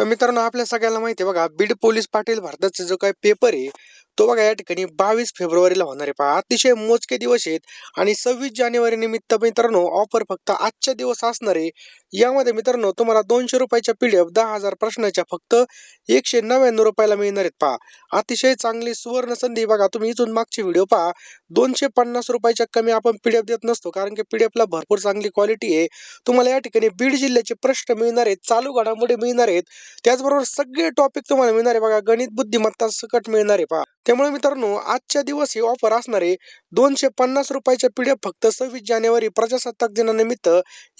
तर मित्रांनो आपल्या सगळ्यांना माहिती आहे बघा बीड पोलीस पाटील भारताचा जो काही पेपर आहे तो बघा या ठिकाणी बावीस फेब्रुवारीला होणार आहे. पहा अतिशय मोजके दिवस आहेत आणि सव्वीस जानेवारी निमित्त मित्रांनो ऑफर फक्त आजच्या दिवस असणार आहे. यामध्ये मित्रांनो तुम्हाला दोनशे रुपयाच्या पीडीएफ दहा हजार प्रश्नाच्या फक्त एकशे नव्याण्णव रुपयाला मिळणार आहेत. पहा अतिशय चांगली सुवर्ण संधी बघा. तुम्ही इथून मागचे व्हिडिओ पहा. दोनशे पन्नास रुपयाच्या कमी आपण पीडीएफ देत नसतो कारण की पीडीएफला भरपूर चांगली क्वालिटी आहे. तुम्हाला या ठिकाणी बीड जिल्ह्याचे प्रश्न मिळणार आहेत चालू घडामोडी मिळणार आहेत. त्याचबरोबर सगळे टॉपिक तुम्हाला मिळणार आहे बघा. गणित बुद्धिमत्ता सकट मिळणार आहे पहा. त्यामुळे मित्रांनो आजच्या दिवस ही ऑफर असणार आहे. दोनशे पन्नास रुपयाच्या पीडीएफ फक्त सव्वीस जानेवारी प्रजासत्ताक दिनानिमित्त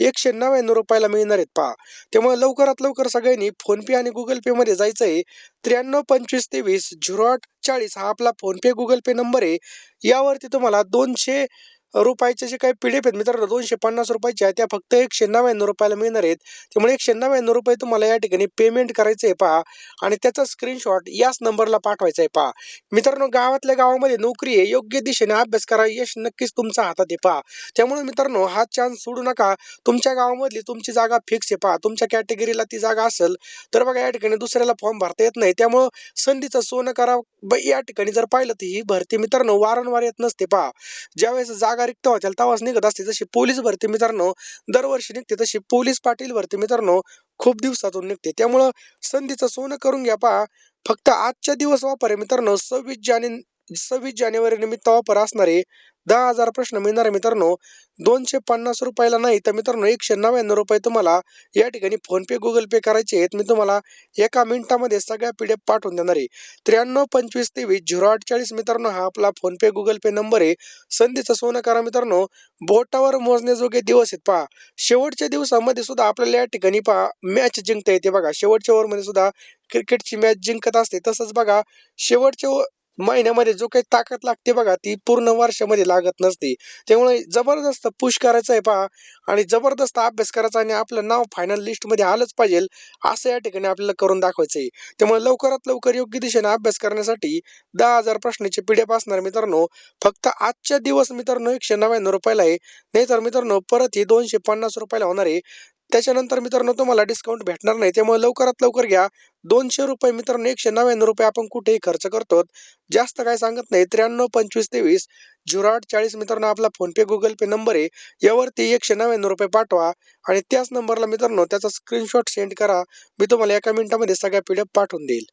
एकशे नव्याण्णव रुपयाला मिळणार आहेत पहा. त्यामुळे लवकरात लवकर सगळ्यांनी फोनपे आणि गुगल पे मध्ये जायचं आहे त्र्याण्णव पंचवीस तेवीस झिरो आठ चाळीस हा आपला फोनपे गुगल पे नंबर आहे. यावरती तुम्हाला दोनशे रुपयाचे जे काही पी डीफ आहेत मित्रांनो दोनशे पन्नास रुपयाचे आहे त्या फक्त एकशे नव्याण्णव रुपयाला मिळणार आहेत. त्यामुळे एकशे नव्याण्णव रुपये तुम्हाला या ठिकाणी पेमेंट करायचं आहे पहा. आणि त्याचा स्क्रीनशॉट याच नंबरला पाठवायचा आहे पहा. मित्रांनो गावातल्या गावामध्ये नोकरी आहे योग्य दिशेने अभ्यास करा. यश नक्कीच तुमचा हातात आहे पहा. त्यामुळे मित्रांनो हा चान्स सोडू नका. तुमच्या गावामधली तुमची जागा फिक्स आहे पहा. तुमच्या कॅटेगरीला ती जागा असेल तर बघा या ठिकाणी दुसऱ्याला फॉर्म भरता येत नाही. त्यामुळं संधीचं सोनं करा. ब- या ठिकाणी जर पाहिलं तर ही भरती मित्रांनो वारंवार येत नसते पहा. ज्यावेळेस जागा रिक्त होत्या तेव्हाच निघत असते जशी पोलीस भरती मित्रांनो दरवर्षी निघते तशी पोलीस पाटील भरती मित्रांनो खूप दिवसातून निघते. त्यामुळं संधीचं सोनं करून घ्या पहा. फक्त आजच्या दिवस वापर आहे मित्रांनो सव्वीस जाने सव्वीस जानेवारी निमित्त वापर असणारे दहा हजार प्रश्न मिळणार आहे मित्रांनो. दोनशे पन्नास रुपयाला नाही तर मित्रांनो एकशे नव्याण्णव रुपये तुम्हाला या ठिकाणी फोनपे गुगल पे करायचे आहेत. मी तुम्हाला एका मिनिटामध्ये सगळ्या पीडीएफ पाठवून देणार आहे. त्र्याण्णव पंचवीस तेवीस झिरो अठ्ठेचाळीस मित्रांनो हा आपला फोनपे गुगल पे नंबर आहे. संधीचं सोनं करा मित्रांनो. बोटावर मोजण्याजोगे दिवस आहेत. पहा शेवटच्या दिवसामध्ये सुद्धा आपल्याला या ठिकाणी पहा मॅच जिंकता येते बघा. शेवटच्या ओव्हरमध्ये सुद्धा क्रिकेटची मॅच जिंकत असते. तसंच बघा शेवटच्या महिन्यामध्ये जो काही ताकद लागते बघा ती पूर्ण वर्षामध्ये लागत नसते. त्यामुळे जबरदस्त पुश करायचं आहे पहा आणि जबरदस्त अभ्यास करायचा आणि आपलं नाव फायनल लिस्टमध्ये आलंच पाहिजे असं या ठिकाणी आपल्याला करून दाखवायचं आहे. त्यामुळे लवकरात लवकर योग्य दिशेने अभ्यास करण्यासाठी दहा हजार प्रश्नाची पीडीएफ असणार मित्रांनो. फक्त आजच्या दिवस मित्रांनो एकशे नव्याण्णव रुपयाला आहे. नाहीतर मित्रांनो परत ही दोनशे पन्नास रुपयाला होणार आहे. त्याच्यानंतर मित्रांनो तुम्हाला डिस्काउंट भेटणार नाही. त्यामुळे लवकरात लवकर घ्या. दोनशे रुपये मित्रांनो एकशे नव्याण्णव रुपये आपण कुठेही खर्च करतो. जास्त काय सांगत नाही. त्र्याण्णव पंचवीस तेवीस झिरो आठ चाळीस मित्रांनो आपला फोनपे गुगल पे नंबर आहे. यावरती एकशे नव्याण्णव रुपये पाठवा. आणि त्याच नंबरला मित्रांनो त्याचा स्क्रीनशॉट सेंड करा. मी तुम्हाला एका मिनिटामध्ये सगळ्या पीडीएफ पाठवून देईल.